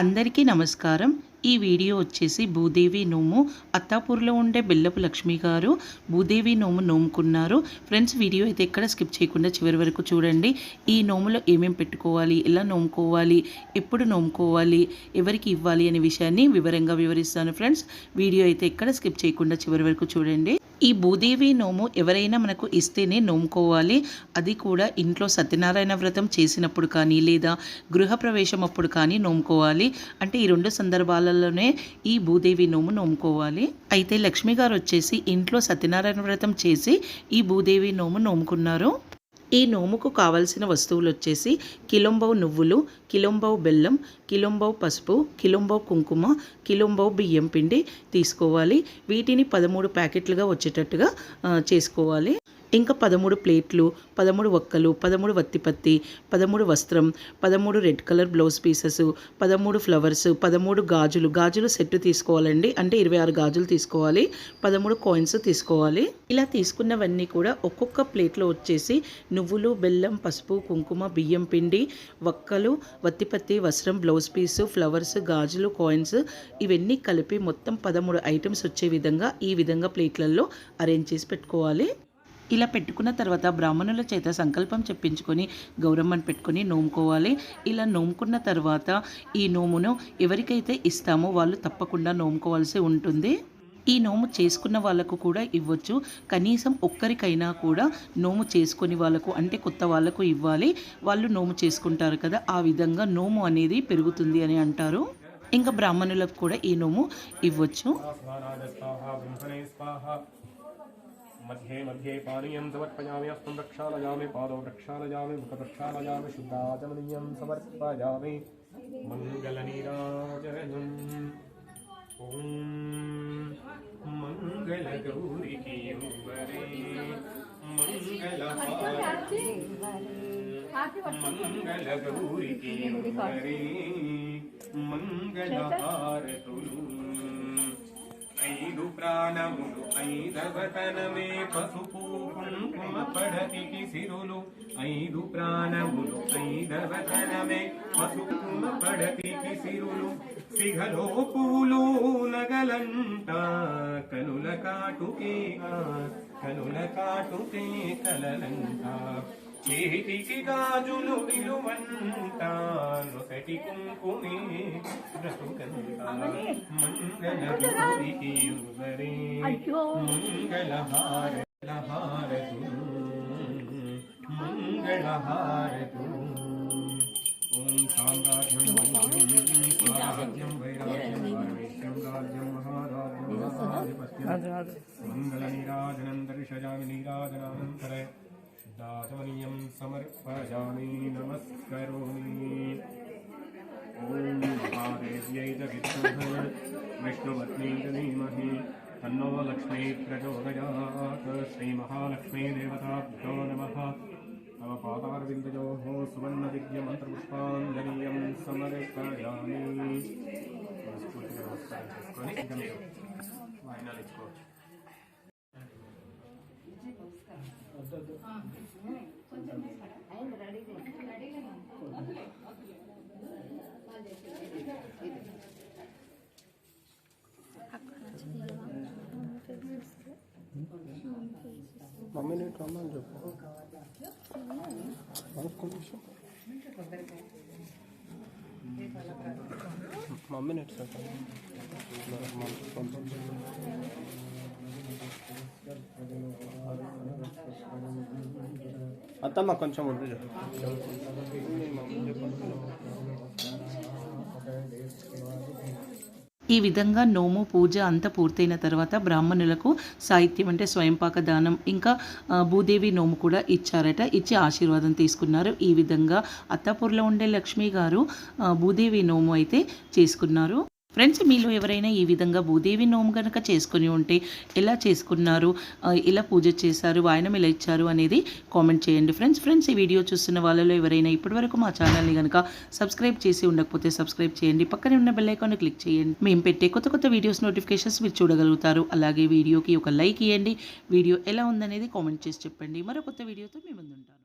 అందరికీ నమస్కారం. ఈ వీడియో వచ్చేసి భూదేవి నోము అత్తాపూర్లో ఉండే బెల్లపు లక్ష్మి గారు భూదేవి నోము నోముకున్నారు. ఫ్రెండ్స్ వీడియో అయితే ఎక్కడ స్కిప్ చేయకుండా చివరి వరకు చూడండి. ఈ నోములో ఏమేమి పెట్టుకోవాలి ఎలా నోముకోవాలి ఎప్పుడు నోముకోవాలి ఎవరికి ఇవ్వాలి అనే విషయాన్ని వివరంగా వివరిస్తాను ఫ్రెండ్స్. వీడియో అయితే ఎక్కడ స్కిప్ చేయకుండా చివరి వరకు చూడండి. ఈ భూదేవి నోము ఎవరైనా మనకు ఇస్తేనే నోముకోవాలి. అది కూడా ఇంట్లో సత్యనారాయణ వ్రతం చేసినప్పుడు కానీ లేదా గృహప్రవేశం అప్పుడు కానీ నోముకోవాలి. అంటే ఈ రెండు సందర్భాలలోనే ఈ భూదేవి నోము నోముకోవాలి. అయితే లక్ష్మి గారు వచ్చేసి ఇంట్లో సత్యనారాయణ వ్రతం చేసి ఈ భూదేవి నోము నోముకున్నారు. ఈ నోముకు కావలసిన వస్తువులు వచ్చేసి కిలోంబవు నువ్వులు కిలోంబవు బెల్లం కిలోంబవు పసుపు కిలోంబవు కుంకుమ కిలోంబవు బియ్యం పిండి తీసుకోవాలి. వీటిని పదమూడు ప్యాకెట్లుగా వచ్చేటట్టుగా చేసుకోవాలి. ఇంకా పదమూడు ప్లేట్లు పదమూడు ఒక్కలు పదమూడు వత్తిపత్తి పదమూడు వస్త్రం పదమూడు రెడ్ కలర్ బ్లౌజ్ పీసెస్ పదమూడు ఫ్లవర్స్ పదమూడు గాజులు. గాజులు సెట్ తీసుకోవాలండి. అంటే ఇరవై ఆరు గాజులు తీసుకోవాలి. పదమూడు కాయిన్స్ తీసుకోవాలి. ఇలా తీసుకున్నవన్నీ కూడా ఒక్కొక్క ప్లేట్లో వచ్చేసి నువ్వులు బెల్లం పసుపు కుంకుమ బియ్యం పిండి వక్కలు వత్తిపత్తి వస్త్రం బ్లౌజ్ పీసు ఫ్లవర్స్ గాజులు కాయిన్స్ ఇవన్నీ కలిపి మొత్తం పదమూడు ఐటమ్స్ వచ్చే విధంగా ఈ విధంగా ప్లేట్లలో అరేంజ్ చేసి పెట్టుకోవాలి. ఇలా పెట్టుకున్న తర్వాత బ్రాహ్మణుల చేత సంకల్పం చెప్పించుకొని గౌరమ్మను పెట్టుకొని నోముకోవాలి. ఇలా నోముకున్న తర్వాత ఈ నోమును ఎవరికైతే ఇస్తామో వాళ్ళు తప్పకుండా నోముకోవాల్సి ఉంటుంది. ఈ నోము చేసుకున్న వాళ్ళకు కూడా ఇవ్వచ్చు. కనీసం ఒక్కరికైనా కూడా నోము చేసుకుని వాళ్ళకు అంటే కొత్త వాళ్ళకు ఇవ్వాలి. వాళ్ళు నోము చేసుకుంటారు కదా ఆ విధంగా నోము అనేది పెరుగుతుంది అని అంటారు. ఇంకా బ్రాహ్మణులకు కూడా ఈ నోము ఇవ్వచ్చు. मध्ये मध्ये पानीयं समर्पयामि हस्तं प्रक्षालयामि पादौ प्रक्षालयामि मुखप्रक्षालयामि शुद्धाचमनीयं समर्पयामि। मङ्गलनीराजनम् ॐ मङ्गलगौरिकीयुवरे मङ्गलहारे मङ्गलगौरिकीयुवरे ప్రాణములు ఐదవతనమే పసుపు కుంకుమ పడతికి సిరులు. ఐదు ప్రాణములు ఐదవతనమే పసుపుమ పడతికి సిరులు. సిగలో పూలు నగలంట కనుల కాటుకే కనుల కాటుకే కలలంట. చేతికి గాజులు నిలువంట నొసటి కుంకుమే బ్రతుకంత మంగళ గౌరికి యువరే మంగళహార హారతు మంగళహారతు ఓం సామ్రాజ్యం వైద్యం స్వరాజ్యం వైరాజ్యం పరమేశ్వరం రాజ్యం మహారాజ్యం మహాధిపత్యం మంగళనీరాజనం దర్శయామి నీరాజనానంతరే शुद्धाचमनीयं समर्पयामि नमस्करोमि ॐ महादेव्यै च विद्महे विष्णुपत्नी च धीमहि तन्नो लक्ष्मी प्रचोदयात् श्रीमहालक्ष्मी देवताभ्यो नमः तव पादारविन्दयोः सुवर्णदिव्यमन्त्रपुष्पाञ्जलीयं समर्पयामि మనస్ఫూర్తిగా నమస్కారం చేసుకొని ఇంకా మీరు వాయినాలు ఇచ్చుకోవచ్చు మమ్మీని రమ్మని చెప్పు. ఒక్క నిమిషం. మమ్మీని ఎట్లా అత్తమ్మ కొంచెం వద్దు ఈ విధంగా నోము పూజ అంతా పూర్తయిన తర్వాత బ్రాహ్మణులకు సాహిత్యం అంటే స్వయంపాక దానం ఇంకా భూదేవి నోము కూడా ఇచ్చారట ఇచ్చి ఆశీర్వాదం తీసుకున్నారు. ఈ విధంగా అత్తాపూర్లో ఉండే లక్ష్మి గారు భూదేవి నోము అయితే చేసుకున్నారు. ఫ్రెండ్స్ మీలో ఎవరైనా ఈ విధంగా భూదేవి నోము కనుక చేసుకుని ఉంటే ఎలా చేసుకున్నారు? ఎలా పూజ చేశారు? వాయనం ఎలా ఇచ్చారు? అనేది కామెంట్ చేయండి. ఫ్రెండ్స్ ఫ్రెండ్స్ ఈ వీడియో చూస్తున్న వాళ్ళలో ఎవరైనా ఇప్పటివరకు మా ఛానల్ని కనుక సబ్స్క్రైబ్ చేసి ఉండకపోతే సబ్స్క్రైబ్ చేయండి. పక్కనే ఉన్న బెల్ ఐకాన్ క్లిక్ చేయండి. మేము పెట్టే కొత్త కొత్త వీడియోస్ నోటిఫికేషన్స్ మీరు చూడగలుగుతారు. అలాగే వీడియోకి ఒక లైక్ ఇవ్వండి వీడియో ఎలా ఉందనేది కామెంట్ చేసి చెప్పండి. మరో కొత్త వీడియోతో మేము ముందుంటాను.